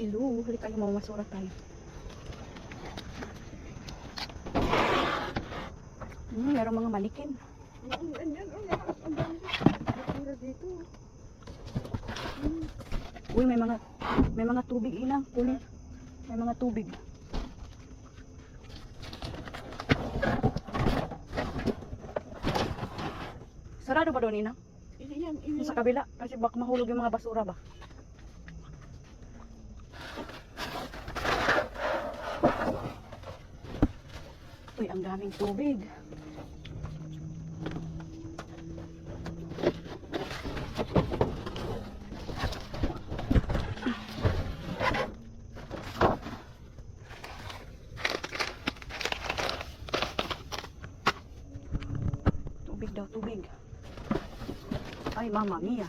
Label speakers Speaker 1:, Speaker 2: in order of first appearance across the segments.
Speaker 1: Hello, halika kayo mamasura tayo. Hmm, meron mga manikin. Uy, may mga may mga tubig ina, kunin. May mga tubig. Sarado ba doon ina?
Speaker 2: Ini yan, ini
Speaker 1: Sa kabila kasi baka mahulog yung mga basura ba? Uy, ang daming tubig. Tubig daw, tubig. Ay, mama mia.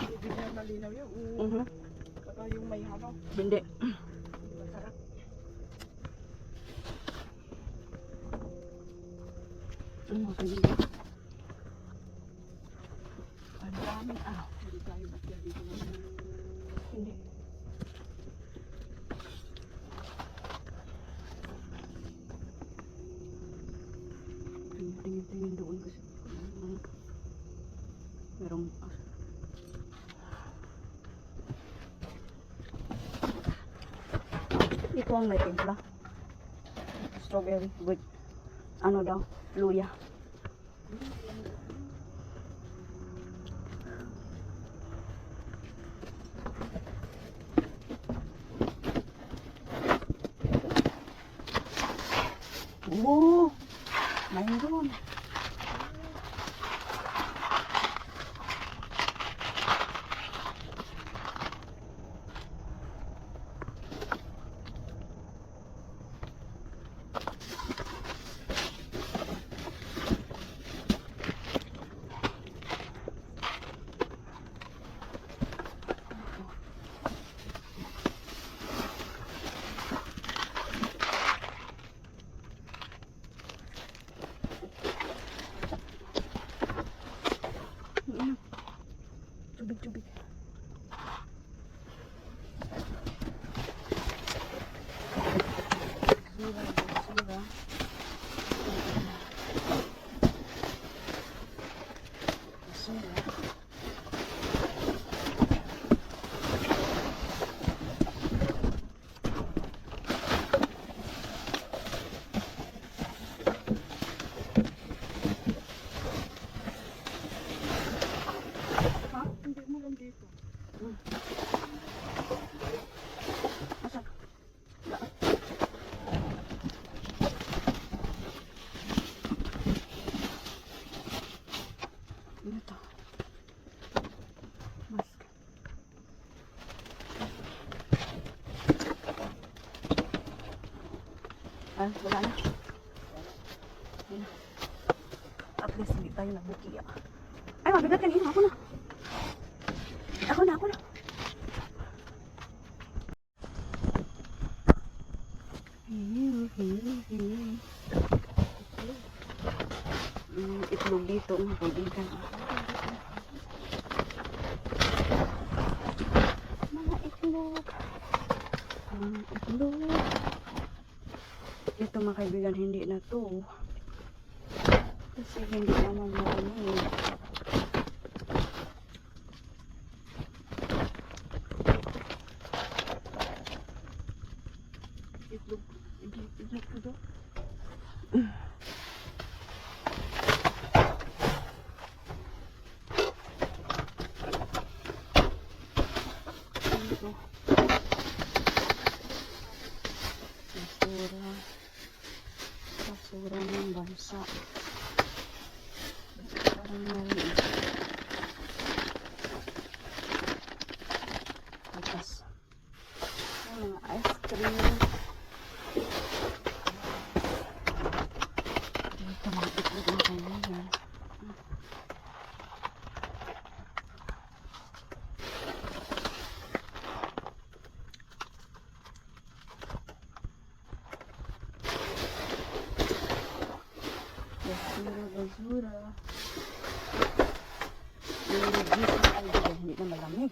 Speaker 2: Hindi na malinaw yan. Oo.
Speaker 1: Mhm.
Speaker 2: Saka yung may ano.
Speaker 1: Hindi.
Speaker 2: Masarap.
Speaker 1: Ano, tubig. Ang dami. Ah,
Speaker 2: Hindi tayo bakya dito.
Speaker 1: hindi. Tingin, tingin, tingin doon kasi. Merong ah. Ito ang may timpla. Strawberry with ano daw, luya. Mm-hmm. Ayan. Tubig, tubig.
Speaker 2: Hindi mo lang dito.
Speaker 1: Asan? Ano to? Mask. Ah, wala na. Yun. At least hindi tayo nabukiya. Ay, mabigat yan. Ako na. Ako na, ako na. Mm, itlog dito, mga kaibigan. Mga itlog. Mga itlog. Ito mga kaibigan, hindi na to. Kasi hindi naman marami.
Speaker 2: Itlog. Itlog. Itlog ko doon.
Speaker 1: Ito. Basura. Basura ng bansa. Parang maliit. Tapos, may mga ice cream. Dito mga itlog na kailangan. Basura, basura. Hindi na malamig.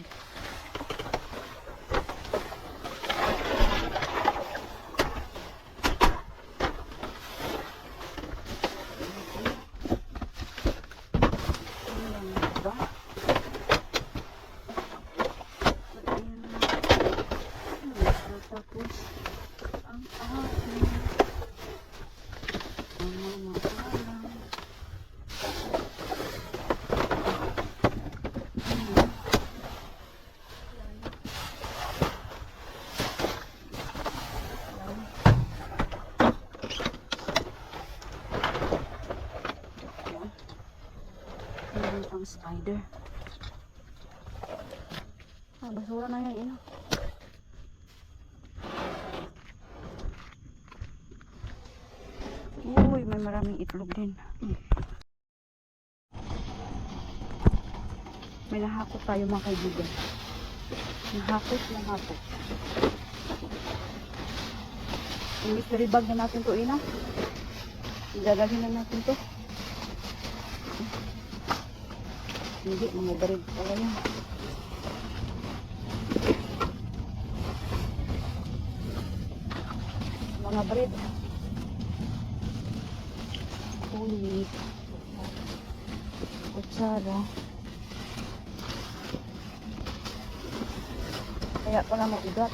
Speaker 1: Tapos, ang mga mga spider. Ah, basura na yan, ina. Uy, may maraming itlog din. May nahakot tayo mga kaibigan. Nahakot, nahakot. Yung mystery bag na natin to, ina. Gagawin na natin to. Hindi, mga barig pala yan. Mga barig. Ulit. Kutsara. Pala mabigat.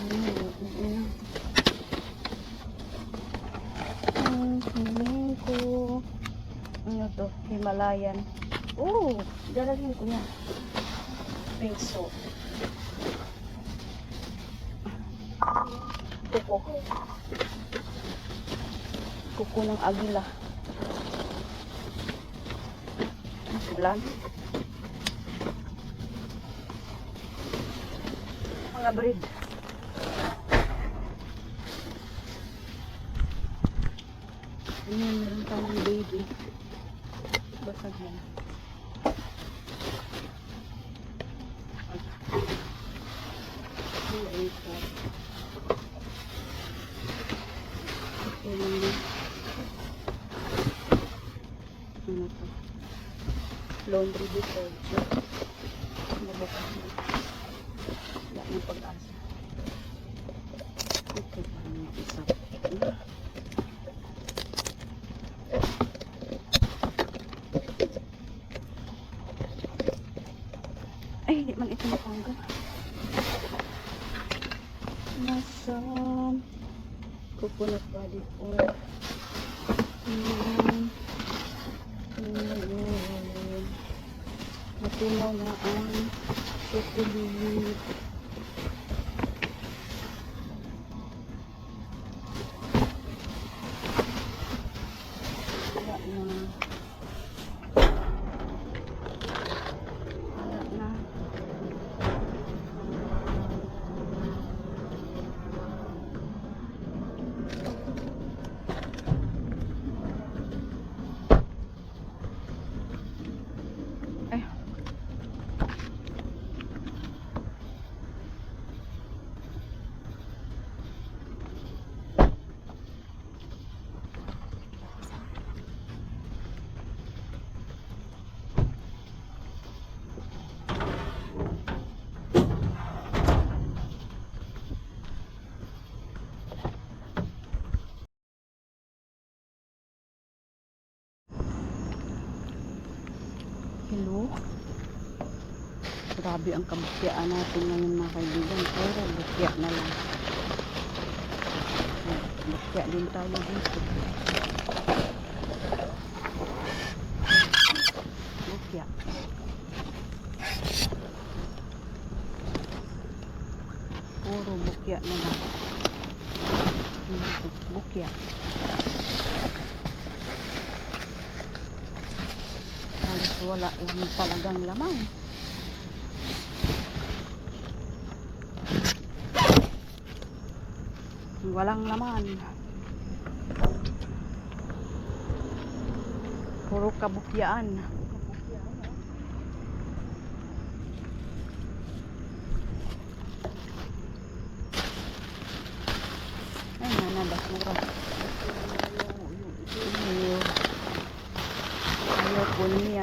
Speaker 1: Ano, ano. Ang to? Himalayan. Oo, dalagin ko yan. Pink salt. Kuko. Kuko ng agila. Bulan. Mga breed. Ayan, meron tayong baby. Ayan, yun. Ano to? Laundry detergent. Na. Ng pag-asa. Ito pa yung isa. Hmm. Ay, hindi man ito matanggal. Nasa coconut body oil. Ayan. Ayan. Matinaw na ang chocolate. Wala na. Wala na. Ay. Grabe ang kabukyaan natin ngayon mga kaibigan. Pero bukya na lang. Bukya din tayo dito. Bukya. Puro bukya na lang. Hmm, Bukya. Wala lang talagang laman. Walang laman. Puro kabukyaan. Ay, nana, basura.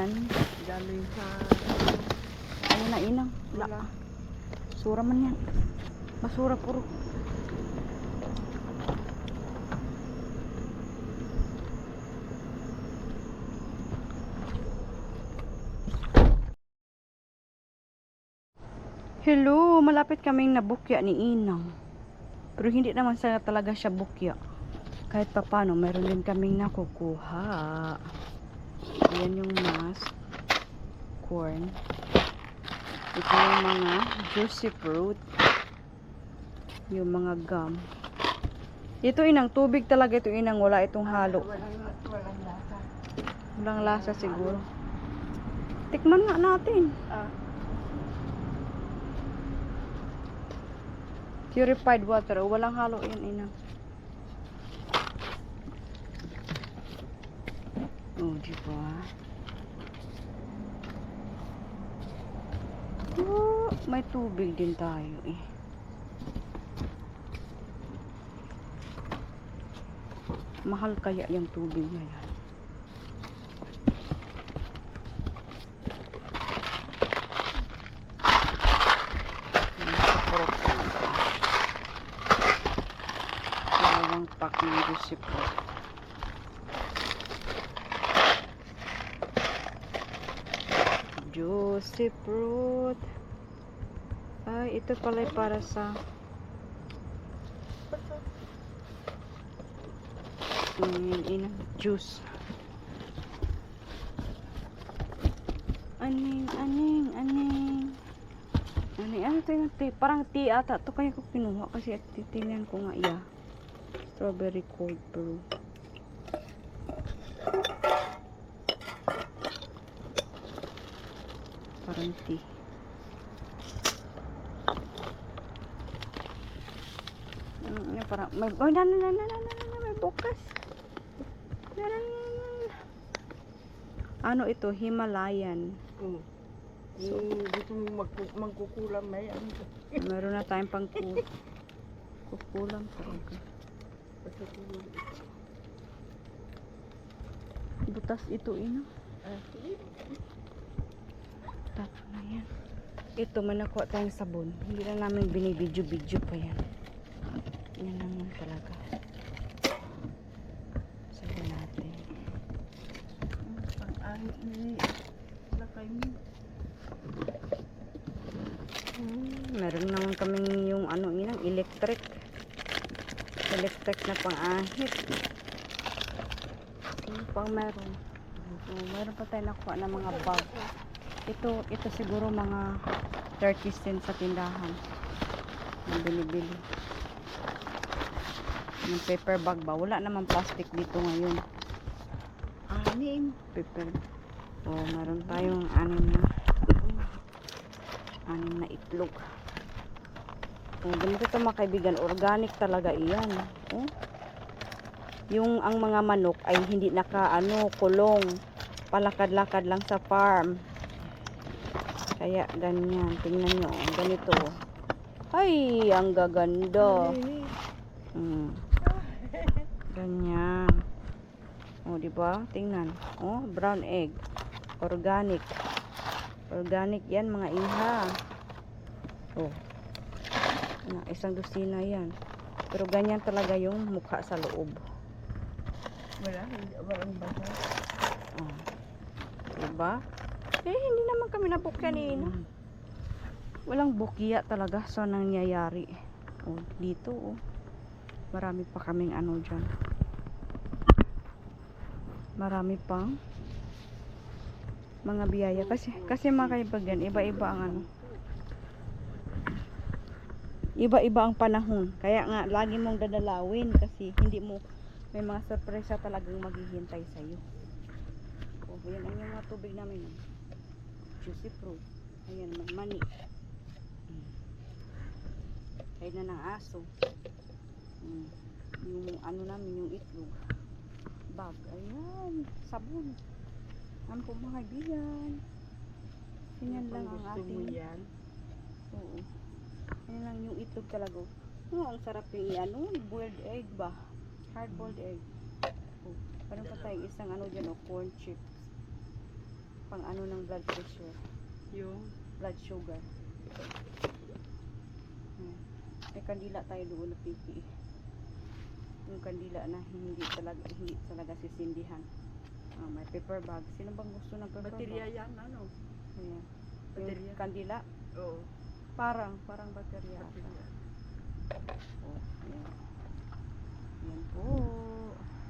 Speaker 1: Niyan.
Speaker 2: Galing sa...
Speaker 1: Ano na inang? Wala. Basura man yan. Basura puro. Hello, malapit kaming nabukya ni Inang. Pero hindi naman sa talaga siya bukya. Kahit papano, meron din kaming nakukuha. Ayan yung mask. Corn. Ito yung mga juicy fruit. Yung mga gum. Ito inang, tubig talaga ito inang, wala itong halo.
Speaker 2: Walang, lasa.
Speaker 1: Walang lasa siguro. Tikman nga natin.
Speaker 2: Ah,
Speaker 1: Purified water. Walang halo yan, ina. Oh, di ba? Oh, may tubig din tayo eh. Mahal kaya yung tubig na yan. Dalawang pack ng juicy Juicy fruit. Ay, ito pala para sa mm, inang juice. Aning, aning, aning. Aning, ano ito yung tea? Parang tea ata. Ito kaya ko kinuha kasi titingnan ko nga iya. Strawberry cold brew. Parang tea. Ano, ano, parang, may, oh, na, na, na, na, na, na, may bukas. Na, na, na, na. Ano ito? Himalayan.
Speaker 2: mm. So, gusto mo magku- magkukulam may ano.
Speaker 1: Meron na tayong pang ku- kukulang talaga.
Speaker 2: Pagkukulam.
Speaker 1: Butas ito, ino.
Speaker 2: Ah,
Speaker 1: Tato na yan. Ito, may nakuha tayong sabon. Hindi na namin binibidyo-bidyo pa yan. Yan naman talaga. Sabon natin.
Speaker 2: Ni lakay mo.
Speaker 1: Meron naman kaming yung ano inang electric. Electric na pang-ahit. Ano pang meron? Meron pa tayo nakuha ng mga bag. Ito, ito siguro mga 30 cents sa tindahan. Ang binibili. Yung paper bag ba? Wala naman plastic dito ngayon.
Speaker 2: Anim.
Speaker 1: Paper. Oh, meron tayong anim na anim na itlog. Oh, ganito ito mga kaibigan, organic talaga iyan. Oh. Yung ang mga manok ay hindi naka ano, kulong. Palakad-lakad lang sa farm. Kaya ganyan, tingnan nyo, oh, ganito. Ay, ang gaganda. Mm. Ganyan. O, di ba? Tingnan. Oh, brown egg. Organic. Organic yan, mga iha. Oh. Na, isang dosina yan. Pero ganyan talaga yung mukha sa loob.
Speaker 2: Wala, walang basa.
Speaker 1: Oh. Diba? Eh, hindi naman kami nabukya ni Ina.
Speaker 2: Mm.
Speaker 1: Walang bukya talaga sa nangyayari. Oh, dito oh. Marami pa kaming ano dyan. Marami pang mga biyaya. Kasi, kasi mga kaibigan, iba-iba ang ano. Iba-iba ang panahon. Kaya nga, lagi mong dadalawin kasi hindi mo, may mga sorpresa talagang maghihintay sa'yo. Oh, yan ang mga tubig namin. oh. Juicy fruit. Ayan, mani. Mm. Kain na ng aso. Mm. Yung ano namin, yung itlog. Bag. Ayan. Sabon. Ang po mga kaibigan. Ganyan lang ang
Speaker 2: Gusto mo
Speaker 1: ating.
Speaker 2: yan.
Speaker 1: Oo. Ganyan lang yung itlog talaga. Oo, ang sarap yung ano, boiled egg ba? Hard boiled egg. Oh, parang pa tayong isang ano dyan, oh, corn chips. Pang ano ng blood pressure
Speaker 2: Yung,
Speaker 1: blood sugar. Hmm. May kandila tayo doon na pipi. Yung kandila na hindi talaga hindi talaga sisindihan. Ah, may paper bag. Sino bang gusto ng paper
Speaker 2: baterya
Speaker 1: bag?
Speaker 2: yan, ano?
Speaker 1: Ayan.
Speaker 2: Baterya.
Speaker 1: Yung kandila,
Speaker 2: Oo,
Speaker 1: parang parang baterya.
Speaker 2: baterya.
Speaker 1: Oh, ayan. Yan po.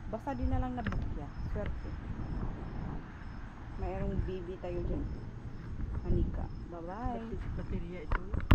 Speaker 1: Basta di na lang nabukya. Swerte. Mayroong baby tayo dyan. Manika. Bye-bye.
Speaker 2: Baterya ito.